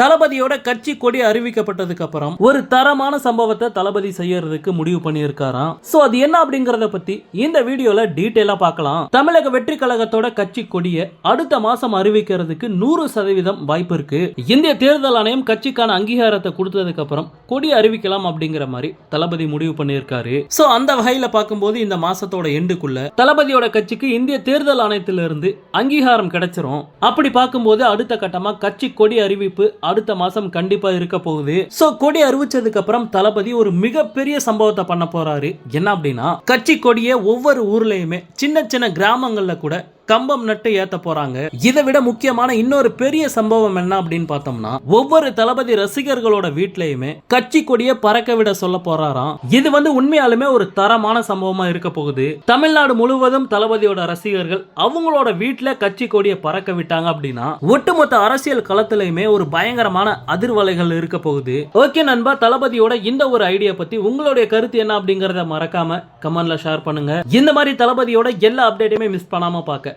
தளபதியோட கட்சி கொடி அறிவிக்கப்பட்டதுக்கு அப்புறம் ஒரு தரமான சம்பவத்தை தளபதி செய்யறதுக்கு முடிவு பண்ணியிருக்காராம். சோ அது என்ன அப்படிங்கறத பத்தி இந்த வீடியோல டீட்டெயிலா பார்க்கலாம். தமிழக வெற்றி கழகத்தோட கட்சி கொடியை அடுத்த மாசம் அறிவிக்கிறதுக்கு நூறு சதவீதம் வாய்ப்பு இருக்கு. இந்திய தேர்தல் ஆணையம் கட்சிக்கான அங்கீகாரத்தை கொடுத்ததுக்கு அப்புறம் கொடி அறிவிக்கலாம் அப்படிங்கிற மாதிரி தளபதி முடிவு பண்ணியிருக்காரு. சோ அந்த வகையில பார்க்கும்போது இந்த மாசத்தோட எண்டுக்குள்ள தளபதியோட கட்சிக்கு இந்திய தேர்தல் ஆணையத்திலிருந்து அங்கீகாரம் கிடைச்சிரும். அப்படி பார்க்கும்போது அடுத்த கட்டமா கட்சி கொடி அறிவிப்பு அடுத்த மாசம் கண்டிப்பா இருக்க போகுது. சோ கொடி அறிவிச்சதுக்கு அப்புறம் தளபதி ஒரு மிகப்பெரிய சம்பவத்தை பண்ண போறாரு. என்ன அப்படின்னா கட்சி கொடியை ஒவ்வொரு ஊர்லயுமே சின்ன சின்ன கிராமங்கள்ல கூட கம்பம் நட்டு ஏத்த போறாங்க. இதை விட முக்கியமான இன்னொரு பெரிய சம்பவம் என்ன அப்படின்னு பார்த்தோம்னா ஒவ்வொரு தளபதி ரசிகர்களோட வீட்லயுமே கட்சி கொடியை பறக்க விட சொல்ல போறாராம். இது வந்து உண்மையாலுமே ஒரு தரமான சம்பவமா இருக்க போகுது. தமிழ்நாடு முழுவதும் தளபதியோட ரசிகர்கள் அவங்களோட வீட்டுல கட்சி கொடியை பறக்க விட்டாங்க அப்படின்னா ஒட்டுமொத்த அரசியல் களத்திலயுமே ஒரு பயங்கரமான அதிர்வலைகள் இருக்க போகுது. ஓகே நண்பா தளபதியோட இந்த ஒரு ஐடியா பத்தி உங்களுடைய கருத்து என்ன அப்படிங்கறத மறக்காம கமெண்ட்ல ஷேர் பண்ணுங்க. இந்த மாதிரி தளபதியோட எல்லா அப்டேட்டையுமே மிஸ் பண்ணாம பார்க்க